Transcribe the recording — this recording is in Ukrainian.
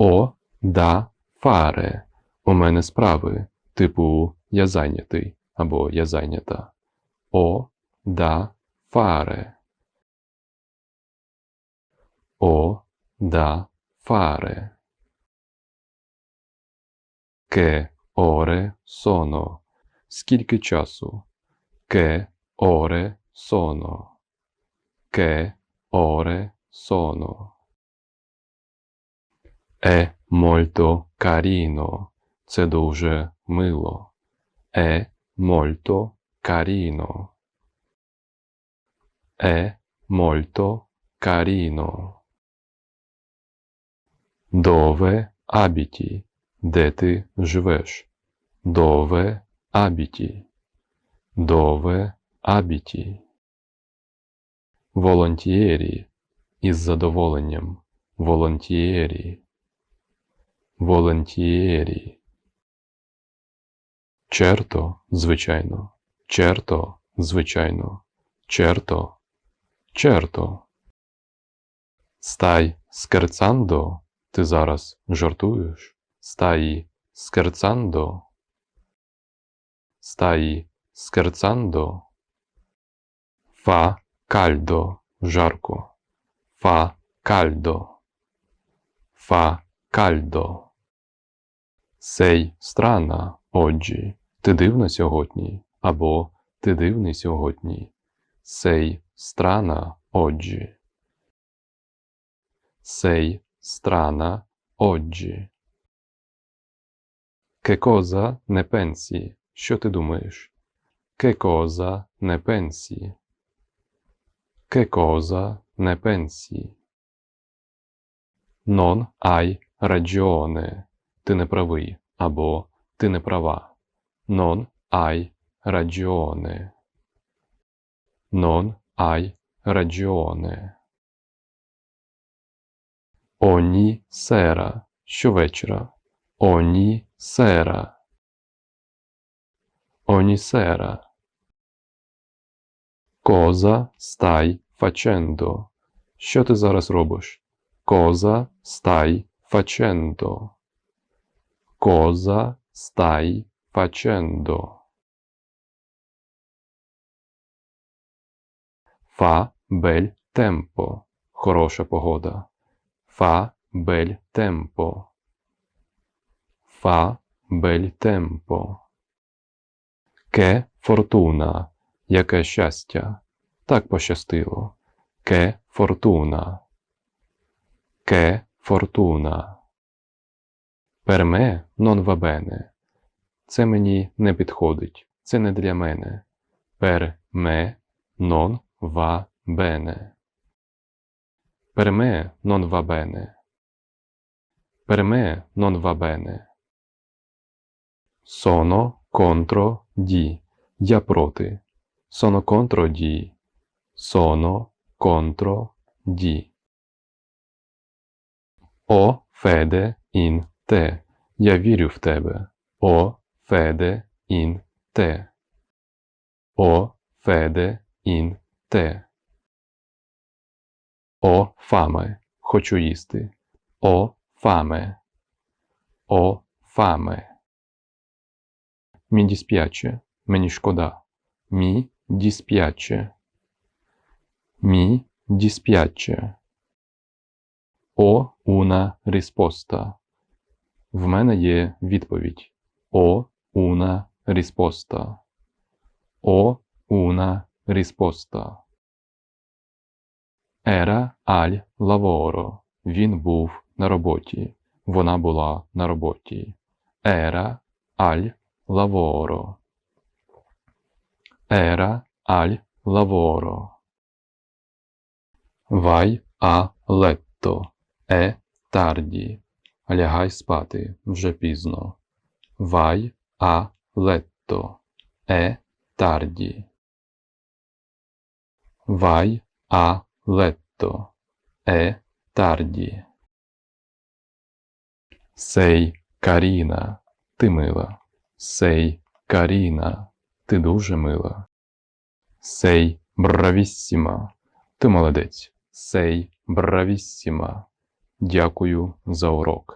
О, да, фаре. У мене справи. Типу я зайнятий або я зайнята. О, да, фаре. О, да, фаре. Ке оре соно. Скільки часу? Ке оре соно. Ке оре sono. Е мольто каріно. Це дуже мило. Е мольто каріно. Е мольто каріно. Дове абіті. Де ти живеш? Дове абіті. Дове абіті. Волонтієрі. Із задоволенням. Волонтієрі. Волонтієрі. Черто, звичайно. Черто, звичайно. Черто. Черто. Стай скерцандо. Ти зараз жартуєш? Стаї скерцандо. Стаї скерцандо. Фа кальдо. Жарко. Фа кальдо. Фа кальдо. Сей страна, оджі. Ти дивна сьогодні. Або ти дивний сьогодні. Сей страна, оджі. Сей страна, оджі. Che cosa ne pensi? Що ти думаєш? Che cosa ne pensi? Che cosa ne pensi? Non hai ragione. Ти не правий або ти не права. Non hai ragione. Non hai ragione. Ogni sera. Щовечора. Ogni sera. Ogni sera. Cosa stai facendo? Що ти зараз робиш? Cosa stai facendo? Cosa stai facendo? Fa bel tempo. Хороша погода. Fa bel tempo. Fa bel tempo. Che fortuna. Яке щастя. Так пощастило. Che fortuna. Che fortuna. Va bene. Це мені не підходить. Це не для мене. Va bene. Per me non va bene. Sono contro di. Я проти. Sono contro di. Sono contro di. О феде ін те. Я вірю в тебе. О феде ін те. О феде ін те. О фаме. Хочу їсти. О фаме. О фаме. Мі дісп'яче. Мені шкода. Мі дісп'яче. Мі дісп'яче. О уна risposta. В мене є відповідь. О уна risposta. О уна risposta. Era al lavoro. Він був на роботі. Вона була на роботі. Era al lavoro. Era al lavoro. Vai a letto. Е тарді. Лягай спати вже пізно. Vai a letto. Е тарді. Vai a letto. Е тарді. Сей Каріна. Ти мила. Сей Каріна. Ти дуже мила. Сей бравіссіма. Ти молодець. Сей бравіссіма. Дякую за урок.